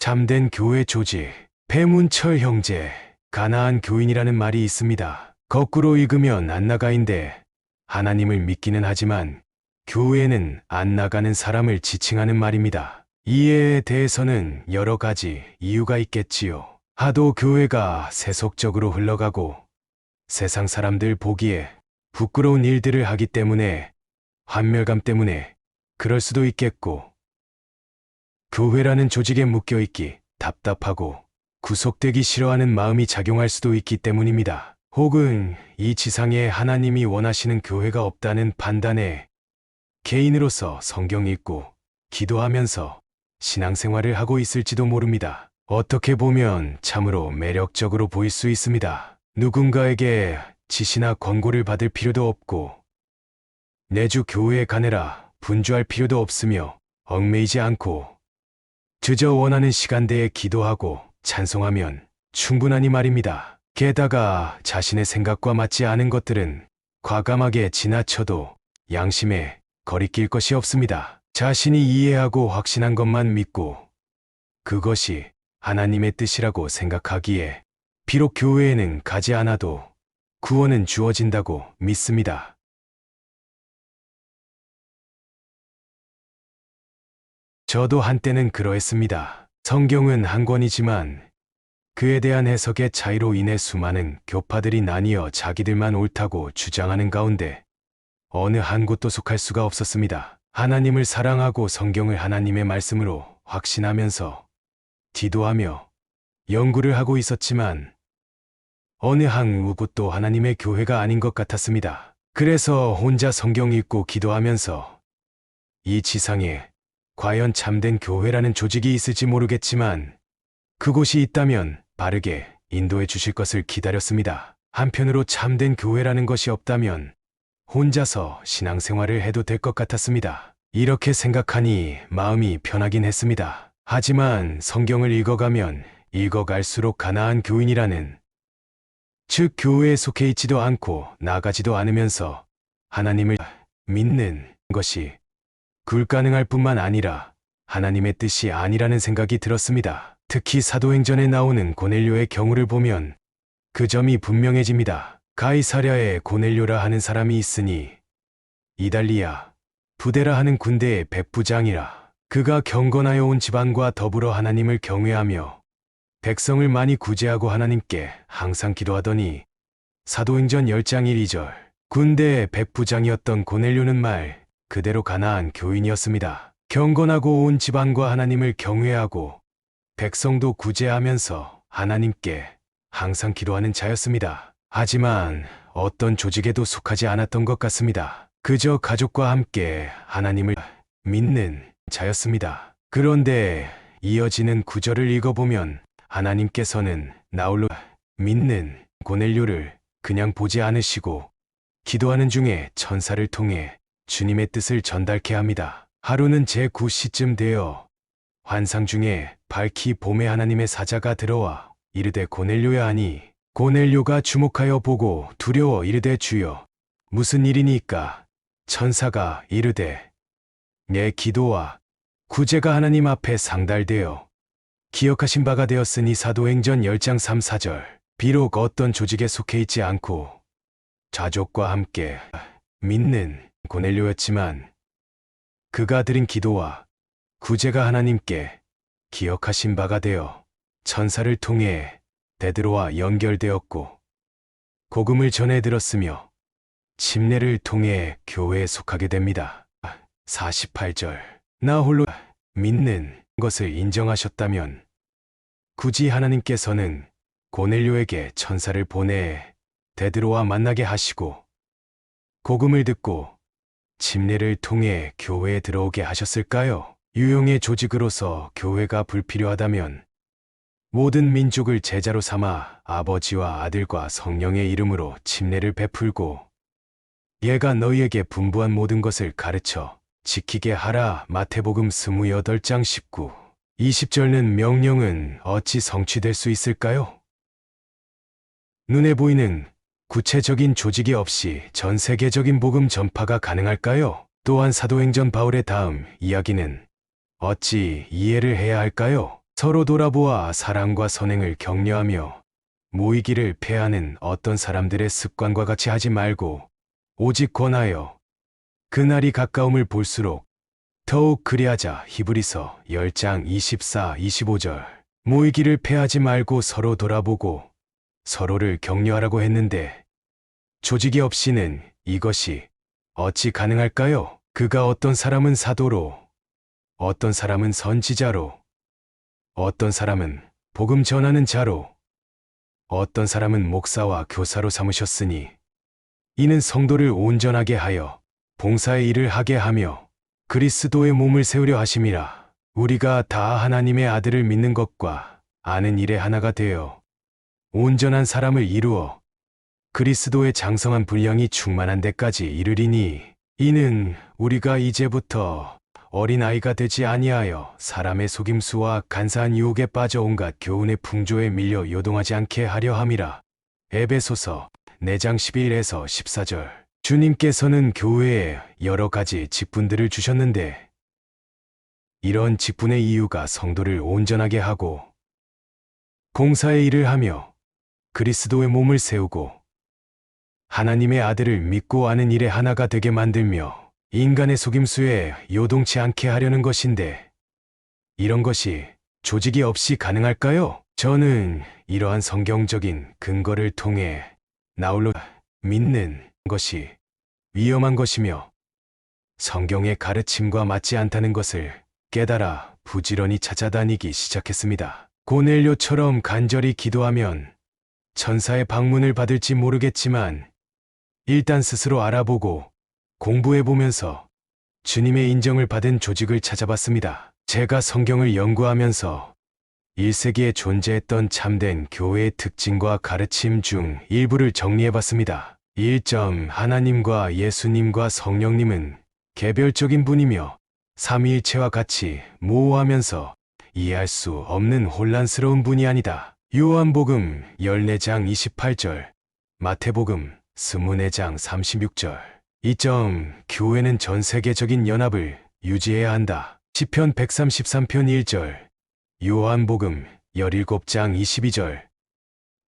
잠든 교회 조직, 배문철 형제, 가나안 교인이라는 말이 있습니다. 거꾸로 읽으면 안나가인데 하나님을 믿기는 하지만 교회는 안 나가는 사람을 지칭하는 말입니다. 이에 대해서는 여러 가지 이유가 있겠지요. 하도 교회가 세속적으로 흘러가고 세상 사람들 보기에 부끄러운 일들을 하기 때문에 환멸감 때문에 그럴 수도 있겠고 교회라는 조직에 묶여 있기 답답하고 구속되기 싫어하는 마음이 작용할 수도 있기 때문입니다. 혹은 이 지상에 하나님이 원하시는 교회가 없다는 판단에 개인으로서 성경 읽고 기도하면서 신앙생활을 하고 있을지도 모릅니다. 어떻게 보면 참으로 매력적으로 보일 수 있습니다. 누군가에게 지시나 권고를 받을 필요도 없고 내 주 교회에 가내라 분주할 필요도 없으며 얽매이지 않고 주저 원하는 시간대에 기도하고 찬송하면 충분하니 말입니다. 게다가 자신의 생각과 맞지 않은 것들은 과감하게 지나쳐도 양심에 거리낄 것이 없습니다. 자신이 이해하고 확신한 것만 믿고 그것이 하나님의 뜻이라고 생각하기에 비록 교회에는 가지 않아도 구원은 주어진다고 믿습니다. 저도 한때는 그러했습니다. 성경은 한 권이지만 그에 대한 해석의 차이로 인해 수많은 교파들이 나뉘어 자기들만 옳다고 주장하는 가운데 어느 한 곳도 속할 수가 없었습니다. 하나님을 사랑하고 성경을 하나님의 말씀으로 확신하면서 기도하며 연구를 하고 있었지만 어느 한 곳도 하나님의 교회가 아닌 것 같았습니다. 그래서 혼자 성경 읽고 기도하면서 이 지상에 과연 참된 교회라는 조직이 있을지 모르겠지만 그곳이 있다면 바르게 인도해 주실 것을 기다렸습니다. 한편으로 참된 교회라는 것이 없다면 혼자서 신앙생활을 해도 될 것 같았습니다. 이렇게 생각하니 마음이 편하긴 했습니다. 하지만 성경을 읽어가면 읽어갈수록 가나안 교인이라는 즉 교회에 속해 있지도 않고 나가지도 않으면서 하나님을 믿는 것이 불가능할 뿐만 아니라 하나님의 뜻이 아니라는 생각이 들었습니다. 특히 사도행전에 나오는 고넬료의 경우를 보면 그 점이 분명해집니다. 가이사랴에 고넬료라 하는 사람이 있으니 이달리아 부데라 하는 군대의 백부장이라 그가 경건하여 온 집안과 더불어 하나님을 경외하며 백성을 많이 구제하고 하나님께 항상 기도하더니 사도행전 10장 1, 2절 군대의 백부장이었던 고넬료는 말 그대로 가나안 교인이었습니다. 경건하고 온 집안과 하나님을 경외하고 백성도 구제하면서 하나님께 항상 기도하는 자였습니다. 하지만 어떤 조직에도 속하지 않았던 것 같습니다. 그저 가족과 함께 하나님을 믿는 자였습니다. 그런데 이어지는 구절을 읽어보면 하나님께서는 나홀로 믿는 고넬료를 그냥 보지 않으시고 기도하는 중에 천사를 통해 주님의 뜻을 전달케 합니다. 하루는 제 9시쯤 되어 환상 중에 밝히 봄에 하나님의 사자가 들어와 이르되 고넬료야 하니 고넬료가 주목하여 보고 두려워 이르되 주여 무슨 일이니까 천사가 이르되 내 기도와 구제가 하나님 앞에 상달되어 기억하신 바가 되었으니 사도행전 10장 3, 4절 비록 어떤 조직에 속해 있지 않고 자족과 함께 믿는 고넬료였지만 그가 드린 기도와 구제가 하나님께 기억하신 바가 되어 천사를 통해 베드로와 연결되었고 복음을 전해 들었으며 침례를 통해 교회에 속하게 됩니다. 48절 나 홀로 믿는 것을 인정하셨다면 굳이 하나님께서는 고넬료에게 천사를 보내 베드로와 만나게 하시고 복음을 듣고 침례를 통해 교회에 들어오게 하셨을까요? 유용의 조직으로서 교회가 불필요하다면 모든 민족을 제자로 삼아 아버지와 아들과 성령의 이름으로 침례를 베풀고 얘가 너희에게 분부한 모든 것을 가르쳐 지키게 하라 마태복음 28장 19 20절는 명령은 어찌 성취될 수 있을까요? 눈에 보이는 구체적인 조직이 없이 전 세계적인 복음 전파가 가능할까요? 또한 사도행전 바울의 다음 이야기는 어찌 이해를 해야 할까요? 서로 돌아보아 사랑과 선행을 격려하며 모이기를 패하는 어떤 사람들의 습관과 같이 하지 말고 오직 권하여 그날이 가까움을 볼수록 더욱 그리하자 히브리서 10장 24, 25절 모이기를 패하지 말고 서로 돌아보고 서로를 격려하라고 했는데 조직이 없이는 이것이 어찌 가능할까요? 그가 어떤 사람은 사도로, 어떤 사람은 선지자로, 어떤 사람은 복음 전하는 자로, 어떤 사람은 목사와 교사로 삼으셨으니 이는 성도를 온전하게 하여 봉사의 일을 하게 하며 그리스도의 몸을 세우려 하심이라. 우리가 다 하나님의 아들을 믿는 것과 아는 일에 하나가 되어 온전한 사람을 이루어 그리스도의 장성한 분량이 충만한 데까지 이르리니 이는 우리가 이제부터 어린아이가 되지 아니하여 사람의 속임수와 간사한 유혹에 빠져 온갖 교훈의 풍조에 밀려 요동하지 않게 하려 함이라. 에베소서 4장 11에서 14절 주님께서는 교회에 여러 가지 직분들을 주셨는데 이런 직분의 이유가 성도를 온전하게 하고 공사의 일을 하며 그리스도의 몸을 세우고 하나님의 아들을 믿고 아는 일에 하나가 되게 만들며 인간의 속임수에 요동치 않게 하려는 것인데 이런 것이 조직이 없이 가능할까요? 저는 이러한 성경적인 근거를 통해 나홀로 믿는 것이 위험한 것이며 성경의 가르침과 맞지 않다는 것을 깨달아 부지런히 찾아다니기 시작했습니다. 고넬료처럼 간절히 기도하면 천사의 방문을 받을지 모르겠지만 일단 스스로 알아보고 공부해 보면서 주님의 인정을 받은 조직을 찾아봤습니다. 제가 성경을 연구하면서 1세기에 존재했던 참된 교회의 특징과 가르침 중 일부를 정리해 봤습니다. 1점 하나님과 예수님과 성령님은 개별적인 분이며 삼위일체와 같이 모호하면서 이해할 수 없는 혼란스러운 분이 아니다. 요한복음 14장 28절, 마태복음 24장 36절. 이 점 교회는 전 세계적인 연합을 유지해야 한다. 시편 133편 1절, 요한복음 17장 22절,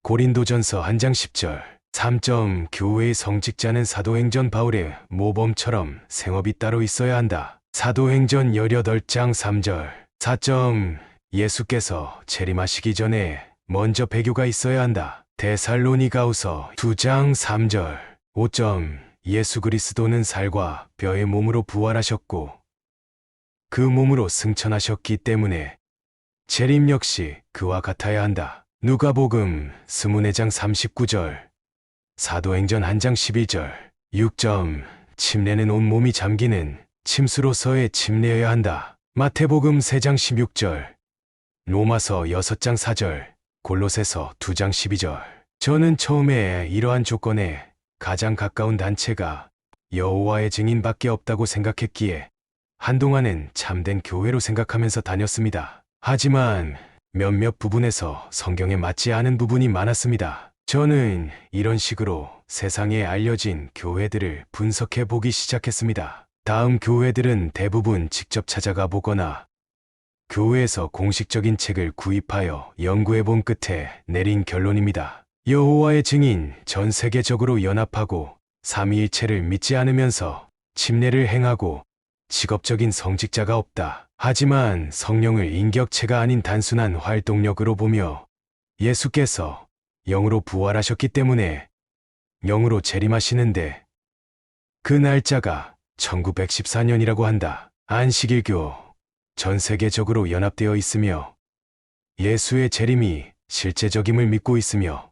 고린도전서 1장 10절. 3점 교회의 성직자는 사도행전 바울의 모범처럼 생업이 따로 있어야 한다. 사도행전 18장 3절. 4점 예수께서 재림하시기 전에 먼저 배교가 있어야 한다. 데살로니가우서 2장 3절. 5점 예수 그리스도는 살과 뼈의 몸으로 부활하셨고 그 몸으로 승천하셨기 때문에 재림 역시 그와 같아야 한다. 누가복음 스문회장 39절 사도행전 한장 11절 6점 침례는 온몸이 잠기는 침수로서의 침례여야 한다. 마태복음 3장 16절 로마서 6장 4절 골로새서 2장 12절 저는 처음에 이러한 조건에 가장 가까운 단체가 여호와의 증인밖에 없다고 생각했기에 한동안은 참된 교회로 생각하면서 다녔습니다. 하지만 몇몇 부분에서 성경에 맞지 않은 부분이 많았습니다. 저는 이런 식으로 세상에 알려진 교회들을 분석해 보기 시작했습니다. 다음 교회들은 대부분 직접 찾아가 보거나 교회에서 공식적인 책을 구입하여 연구해 본 끝에 내린 결론입니다. 여호와의 증인 전 세계적으로 연합하고 삼위일체를 믿지 않으면서 침례를 행하고 직업적인 성직자가 없다. 하지만 성령을 인격체가 아닌 단순한 활동력으로 보며 예수께서 영으로 부활하셨기 때문에 영으로 재림하시는데 그 날짜가 1914년이라고 한다. 안식일교 전 세계적으로 연합되어 있으며 예수의 재림이 실제적임을 믿고 있으며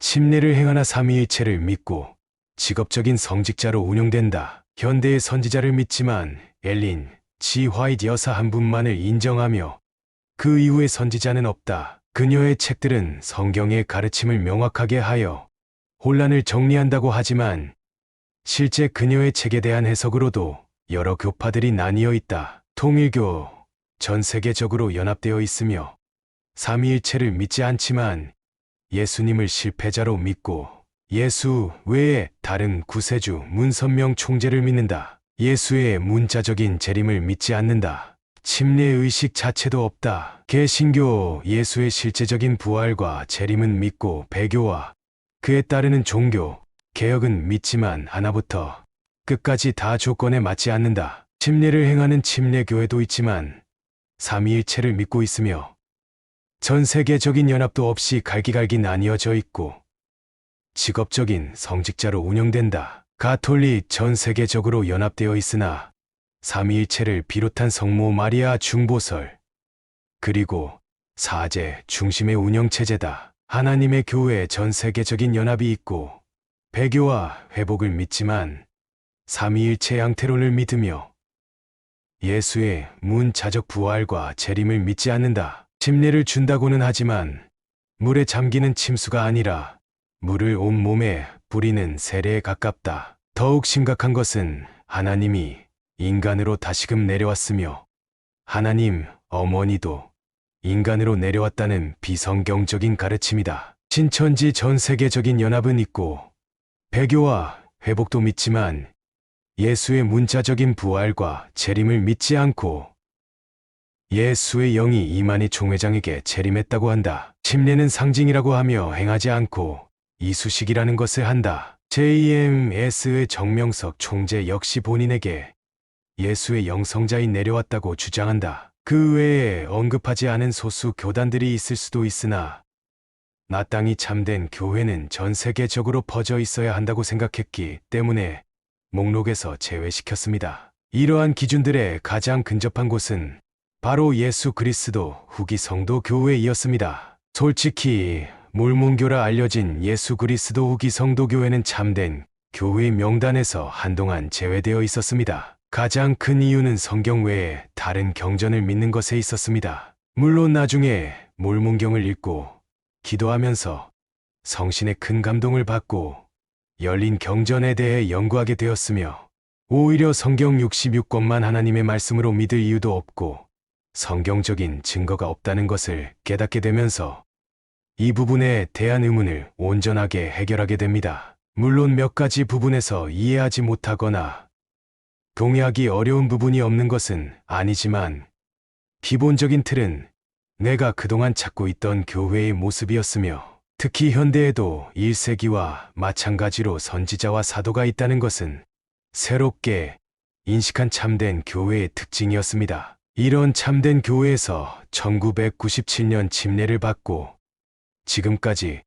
침례를 행하나 삼위일체를 믿고 직업적인 성직자로 운영된다. 현대의 선지자를 믿지만 엘린, 지 화이트 여사 한 분만을 인정하며 그 이후의 선지자는 없다. 그녀의 책들은 성경의 가르침을 명확하게 하여 혼란을 정리한다고 하지만 실제 그녀의 책에 대한 해석으로도 여러 교파들이 나뉘어 있다. 통일교 전 세계적으로 연합되어 있으며 삼위일체를 믿지 않지만 예수님을 실패자로 믿고 예수 외에 다른 구세주 문선명 총재를 믿는다. 예수의 문자적인 재림을 믿지 않는다. 침례 의식 자체도 없다. 개신교 예수의 실제적인 부활과 재림은 믿고 배교와 그에 따르는 종교, 개혁은 믿지만 하나부터 끝까지 다 조건에 맞지 않는다. 침례를 행하는 침례교회도 있지만 삼위일체를 믿고 있으며 전 세계적인 연합도 없이 갈기갈기 나뉘어져 있고 직업적인 성직자로 운영된다. 가톨릭 전 세계적으로 연합되어 있으나 삼위일체를 비롯한 성모 마리아 중보설 그리고 사제 중심의 운영체제다. 하나님의 교회 전 세계적인 연합이 있고 배교와 회복을 믿지만 삼위일체 양태론을 믿으며 예수의 문자적 부활과 재림을 믿지 않는다. 침례를 준다고는 하지만 물에 잠기는 침수가 아니라 물을 온 몸에 뿌리는 세례에 가깝다. 더욱 심각한 것은 하나님이 인간으로 다시금 내려왔으며 하나님 어머니도 인간으로 내려왔다는 비성경적인 가르침이다. 신천지 전 세계적인 연합은 있고 배교와 회복도 믿지만 예수의 문자적인 부활과 재림을 믿지 않고 예수의 영이 이만희 총회장에게 재림했다고 한다. 침례는 상징이라고 하며 행하지 않고 이수식이라는 것을 한다. JMS의 정명석 총재 역시 본인에게 예수의 영성자인 내려왔다고 주장한다. 그 외에 언급하지 않은 소수 교단들이 있을 수도 있으나 마땅히 참된 교회는 전 세계적으로 퍼져 있어야 한다고 생각했기 때문에 목록에서 제외시켰습니다. 이러한 기준들의 가장 근접한 곳은 바로 예수 그리스도 후기 성도 교회이었습니다. 솔직히 몰문교라 알려진 예수 그리스도 후기 성도 교회는 참된 교회 명단에서 한동안 제외되어 있었습니다. 가장 큰 이유는 성경 외에 다른 경전을 믿는 것에 있었습니다. 물론 나중에 몰문경을 읽고 기도하면서 성신의 큰 감동을 받고 열린 경전에 대해 연구하게 되었으며 오히려 성경 66권만 하나님의 말씀으로 믿을 이유도 없고 성경적인 증거가 없다는 것을 깨닫게 되면서 이 부분에 대한 의문을 온전하게 해결하게 됩니다. 물론 몇 가지 부분에서 이해하지 못하거나 동의하기 어려운 부분이 없는 것은 아니지만 기본적인 틀은 내가 그동안 찾고 있던 교회의 모습이었으며 특히 현대에도 1세기와 마찬가지로 선지자와 사도가 있다는 것은 새롭게 인식한 참된 교회의 특징이었습니다. 이런 참된 교회에서 1997년 침례를 받고 지금까지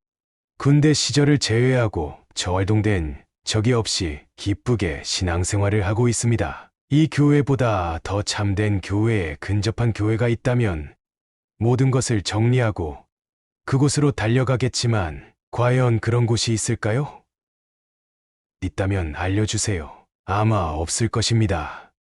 군대 시절을 제외하고 저활동된 적이 없이 기쁘게 신앙생활을 하고 있습니다. 이 교회보다 더 참된 교회에 근접한 교회가 있다면 모든 것을 정리하고 그곳으로 달려가겠지만 과연 그런 곳이 있을까요? 있다면 알려주세요. 아마 없을 것입니다.